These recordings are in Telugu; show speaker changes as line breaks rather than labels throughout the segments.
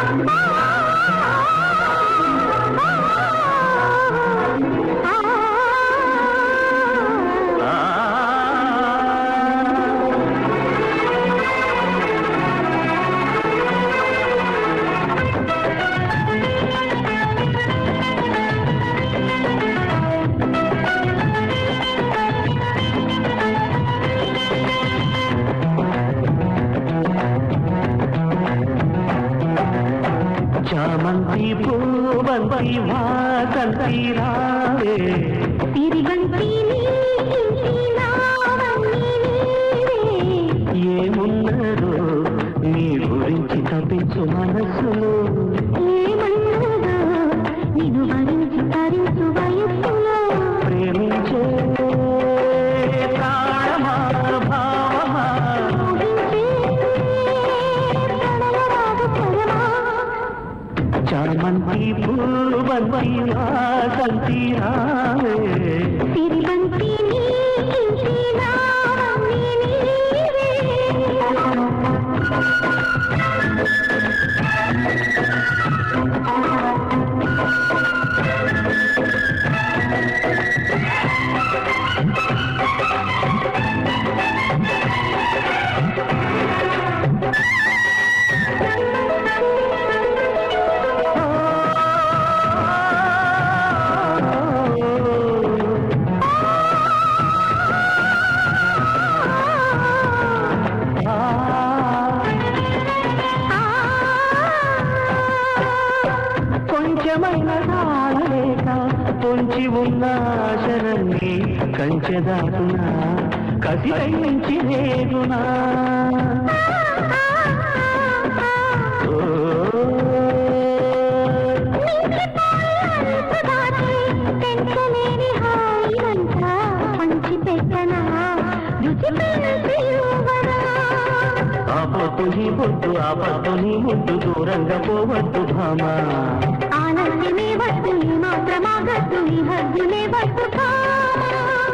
Oh, పూవంతి వాసంతి రావే
తిరిగంటి
ఏమున్నదో నీ గురించి తప్పించు మనసులో. చామంతి పూవంతి వాసంతి రావే
తిరిగంటి
ముఖ్యమైన కాలలేక పొంచి ఉన్న ఆశలన్నీ కంచెదాటునా కసిరించి రేగునా ఓ,
పెట్టనా రుచి పెనసియువనా
ఆ పొత్తు నీ పొత్తు ఆ పత్తు నీ ముద్దు దూరంగా పోవద్దు భామా.
ఆనందమే వద్దు ఈ మాత్రమాగద్దు ఈ హద్దులే వద్దు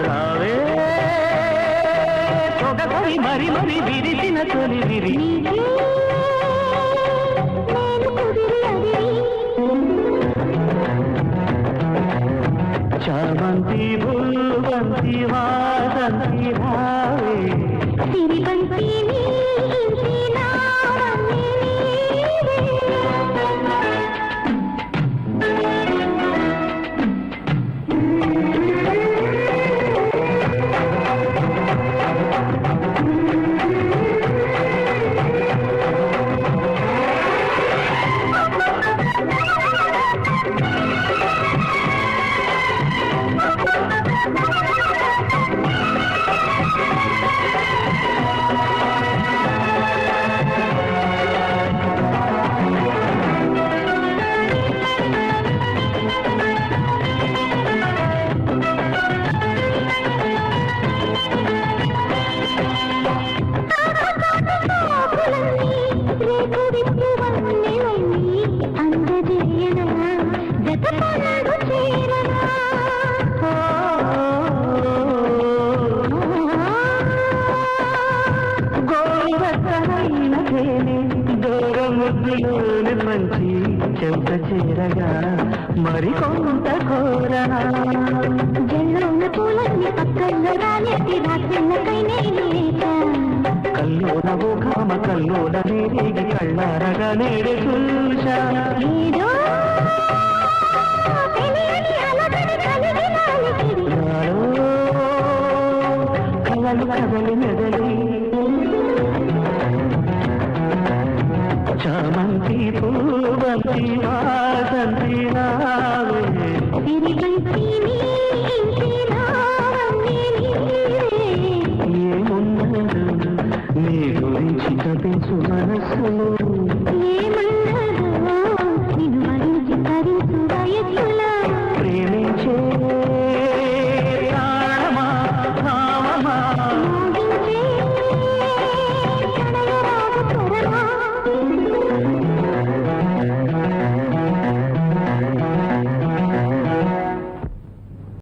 రావే పొగపడి మరి మరి విరిసిన తొలి విరి. చామంతి భూవంతి వాసంతి రావే
సిరిబంతి నీకించి
ముద్దులోని మంచి చెంత చేరగా మరి కొంత కోరనా
జల్లోన పూలన్నీ పక్కల్లో రాలేటి రాత్రిళ్ళకై నేను లేచా
కల్లోన ఓ
తెలియని అలజడి కలిగిన అలికిడి.
నాలో కలలు కదలి మెదలి. చామంతి పూవంతి వాసంతి రావే
సిరిబంతి నీ ప్రేమించే